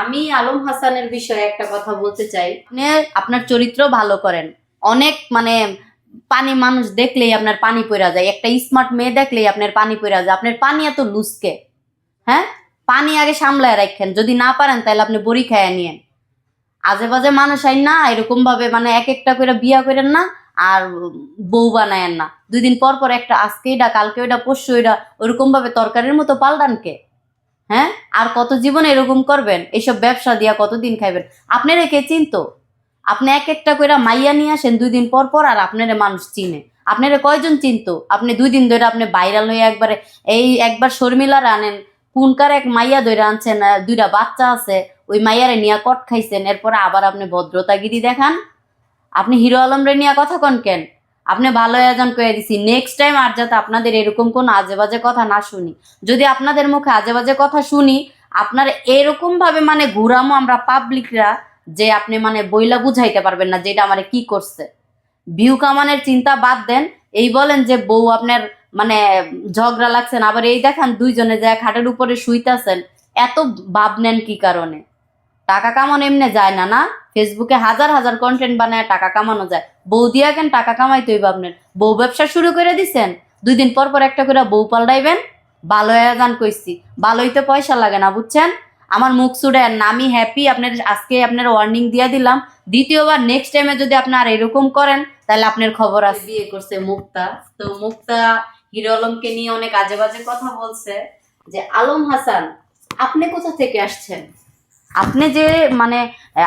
আমি আলম হাসানের বিষয়ে একটা কথা বলতে চাই। আপনি আপনার চরিত্র ভালো করেন। অনেক মানে পানি মানুষ দেখলেই আপনার পানি পড়া যায়। একটা স্মার্ট মেয়ে দেখলেই আপনার পানি পড়া যায়। আপনার পানি এত লুসকে হ্যাঁ? পানি আগে সামলায় রাখেন। যদি না পারেন, তাহলে আপনি বড়ি খাইয়া নিয়েন। আজে বাজে মানুষ আইন না এরকম ভাবে মানে এক একটা করে বিয়া করেন না, আর বউ বানায়েন না। দুই দিন পর পর একটা আজকে এটা, কালকে ওইটা পরশু ওইটা ওরকম ভাবে তরকারির মতো পাল্টান কে? হ্যাঁ? আর কত জীবনে এরকম করবেন? এইসব ব্যবসা দিয়া কতদিন খাইবেন? আপনারা কে চিনতো? আপনি এক একটা করে মাইয়া নিয়ে আসেন দুই দিন পর পর আর আপনারে মানুষ চিনে। আপনারা কয়জন চিনতো? আপনি দুই দিন ধরে আপনি ভাইরাল হয়ে একবারে এই একবার শর্মিলার আনেন কোনকার এক মাইয়া ধরে আনছেন দুইটা বাচ্চা আছে, ওই মাইয়ারে নিয়ে কট খাইছেন, এরপরে আবার আপনি ভদ্রতাগিরি দেখান। আপনি হিরো আলমরে নিয়ে কথা কন কেন? আপনি ভালো আয়োজন করে দিছি। নেক্সট টাইম আর যাতে আপনাদের এরকম কোনো আজে বাজে কথা না শুনি। যদি আপনাদের মুখে আজে বাজে কথা শুনি, আপনার এরকম ভাবে মানে ঘুরামো আমরা পাবলিকরা যে আপনি মানে বইলা বুঝাইতে পারবেন না যেটা আমারে কি করছে। ভিউ কামানের চিন্তা বাদ দেন। এই বলেন যে বউ আপনার মানে ঝগড়া লাগছেন আবার এই দেখান দুইজনে যায় খাটের উপরে শুইতেছেন, এত ভাব নেন কি কারণে? টাকা কামানো এমনি যায় না না? ফেসবুকে হাজার হাজার কন্টেন্ট বানায় টাকা কামানো যায়। বউ দিয়া কেন টাকা কামাইতে হইব আপনার? বউ ব্যবসা শুরু করে দিছেন? দুই দিন পর পর একটা করে বউ পাল্টাইবেন? ভালো আয়োজন কইছি। ভালোই তো পয়সা লাগে না, বুঝছেন? আমার মুখ সুডেন না, আমি হ্যাপি আপনার আজকে আপনার ওয়ার্নিং দিয়ে দিলাম। দ্বিতীয়বার নেক্সট টাইমে যদি আপনার এরকম করেন, তাহলে আপনার খবর আছে বিয়ে করছে মুক্তা। তো মুক্তা হিরো আলমকে নিয়ে অনেক আজে বাজে কথা বলছে যে, আলম হাসান, আপনি কোথা থেকে আসছেন? আপনি যে মানে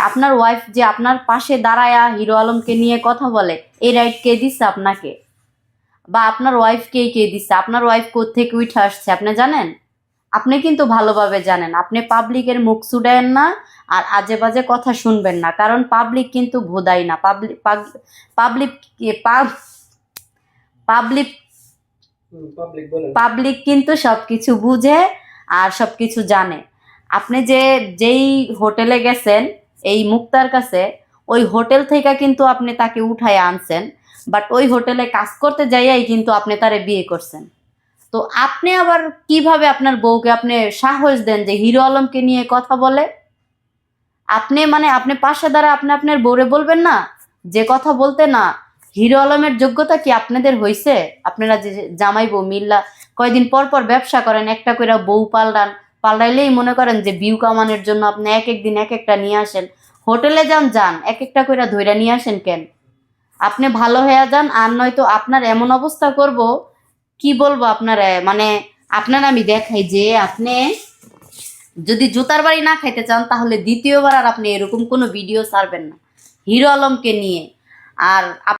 আপনার ওয়াইফ যে আপনার পাশে দাঁড়ায়া হিরো আলমকে নিয়ে কথা বলে এই রাইট কে দিচ্ছে আপনাকে? বা আপনার ওয়াইফ কে দিচ্ছে আপনার ওয়াইফ থেকে উঠে আসছে আপনি জানেন? আপনি কিন্তু ভালোভাবে জানেন। আপনি পাবলিকের মুখ ছুটায়েন না আর আজে বাজে কথা শুনবেন না। কারণ পাবলিক কিন্তু ভোদাই না। পাবলিক পাবলিক পাবলিক পাবলিক কিন্তু সবকিছু বুঝে আর সব কিছু জানে। আপনি যে, যেই হোটেলে গেছেন, এই মুক্তার কাছে, ওই হোটেল থেকে কিন্তু আপনি তাকে উঠায় আনছেন বাট ওই হোটেলে কাজ করতে যাইয়াই কিন্তু আপনি তারে বিয়ে করছেন। তো আপনি আবার কীভাবে আপনার বউকে আপনি সাহস দেন যে হিরো আলমকে নিয়ে কথা বলে? আপনি মানে আপনি পাশে দ্বারা আপনি আপনার বউরে বলবেন না, যে কথা বলতে না, হিরো আলমের যোগ্যতা কি আপনাদের হইছে? আপনারা যে জামাই বউ মিল্লা কয়দিন পর পর ব্যবসা করেন, একটা করে বউ পাল্টান পাল্টাইলেই মনে করেন যে ভিউ কামানোর জন্য আপনি এক এক দিন এক একটা নিয়ে আসেন। হোটেলে যান যান, এক একটা করে ধইরা নিয়ে আসেন কেন? আপনি ভালো হয়ে যান, আর নয়তো আপনার এমন অবস্থা করব, কি বলব আপনার? মানে আপনার আমি দেখাই যে আপনি যদি জুতার বাড়ি না খাইতে চান, তাহলে দ্বিতীয়বার আর আপনি এরকম কোনো ভিডিও ছাড়বেন না। হিরো আলমকে নিয়ে। আর